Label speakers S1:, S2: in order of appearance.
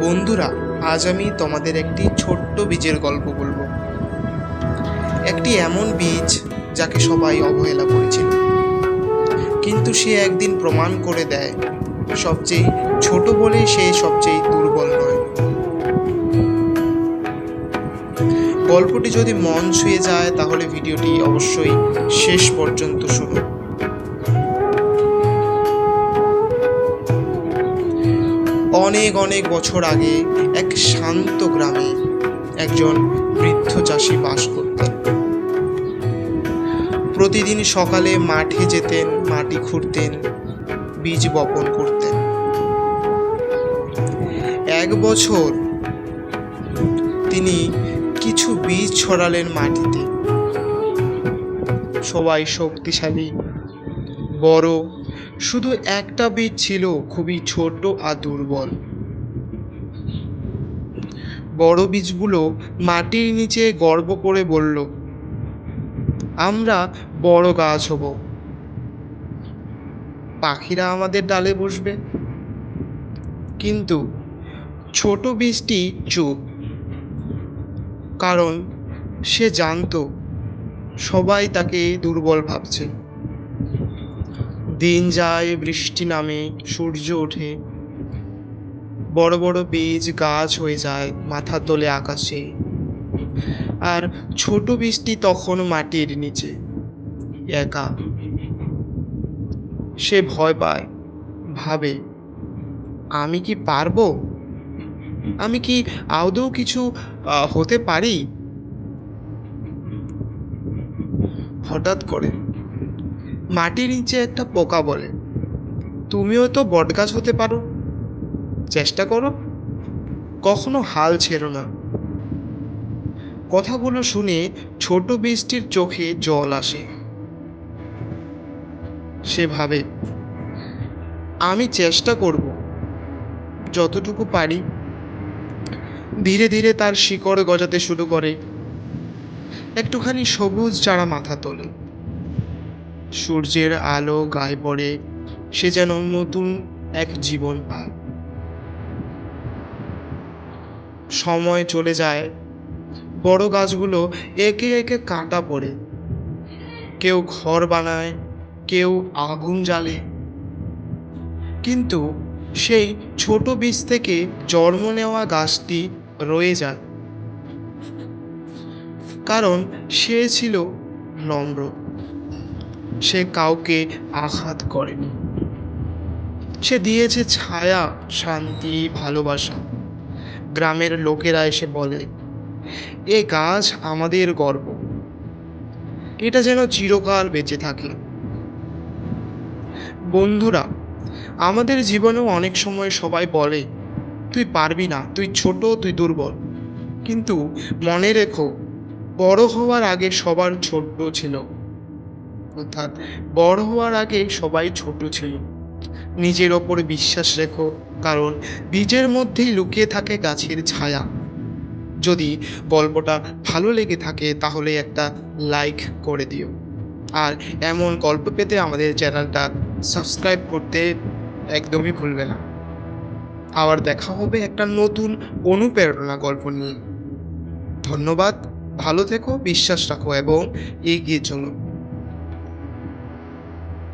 S1: বন্ধুরা, আজ আমি তোমাদের একটি ছোট্ট বীজের গল্প বলব। একটি এমন বীজ যাকে সবাই অবহেলা করেছিল। কিন্তু সে একদিন প্রমাণ করে দেয়, সবচেয়ে ছোট বলেই সে সবচেয়ে দুর্বল নয়। গল্পটি যদি মন ছুঁয়ে যায়, তাহলে ভিডিওটি অবশ্যই শেষ পর্যন্ত শুনুন। অনেক অনেক বছর আগে এক শান্ত গ্রামে একজন বৃদ্ধ চাষি বাস করতেন। প্রতিদিন সকালে মাঠে যেতেন, মাটি খুঁড়তেন, বীজ বপন করতেন। এক বছর তিনি কিছু বীজ ছড়ালেন মাটিতে। সবাই শক্তিশালী, বড় শুধু একটা বীজ ছিল, খুবই ছোট আর দুর্বল। বড় বীজগুলো মাটির নিচে গর্ব করে বলল, আমরা বড় গাছ হব। পাখিরা আমাদের ডালে বসবে। কিন্তু ছোট বীজটি চুপ, কারণ সে জানতো, সবাই তাকে দুর্বল ভাবছে। দিন যায়, বৃষ্টি নামে, সূর্য ওঠে। বড় বড় বীজ গাছ হয়ে যায় মাথা তোলে আকাশে। আর ছোট বৃষ্টি তখন মাটির নিচে, একা। সে ভয় পায়, ভাবে, আমি কি পারব? আমি কি আদৌ কিছু হতে পারি? হঠাৎ করে মাটির নিচে একটা পোকা বলে। তুমিও তো বটগাছ হতে পারো। চেষ্টা করো। কখনো হাল ছেড়ো না। কথাগুলো শুনে ছোট বৃষ্টির চোখে জল আসে। সে ভাবে, আমি চেষ্টা করব। যতটুকু পারি। ধীরে ধীরে তার শিকড় গজাতে শুরু করে। একটুখানি সবুজ চারা মাথা তোলে। সূর্যের আলো গায়ে পড়ে, সে যেন নতুন এক জীবন পায়। সময় চলে যায়, বড় গাছগুলো একে একে কাঁটা পড়ে। কেউ ঘর বানায়, কেউ আগুন জ্বালে। কিন্তু সেই ছোট বীজ থেকে জন্ম নেওয়া গাছটি রয়ে যায়। কারণ সে ছিল নম্র। সে কাউকে আঘাত করেনি। সে দিয়েছে ছায়া, শান্তি, ভালোবাসা। গ্রামের লোকেরা এসে বলে, এ গাছ আমাদের গর্ব। এটা যেন চিরকাল বেঁচে থাকে। বন্ধুরা, আমাদের জীবনেও অনেক সময় সবাই বলে, তুই পারবি না, তুই ছোট, তুই দুর্বল। কিন্তু মনে রেখো, বড় হওয়ার আগে সবার ছোট্ট ছিল। অর্থাৎ বড় হওয়ার আগে সবাই ছোট ছিল। নিজের ওপর বিশ্বাস রেখো, কারণ বীজের মধ্যেই লুকিয়ে থাকে গাছের ছায়া। যদি গল্পটা ভালো লেগে থাকে, তাহলে একটা লাইক করে দিও। আর এমন গল্প পেতে আমাদের চ্যানেলটা সাবস্ক্রাইব করতে একদমই ভুলবে না। আবার দেখা হবে একটা নতুন অনুপ্রেরণা গল্প নিয়ে। ধন্যবাদ, ভালো থেকো, বিশ্বাস রাখো, এবং এগিয়ে চলো।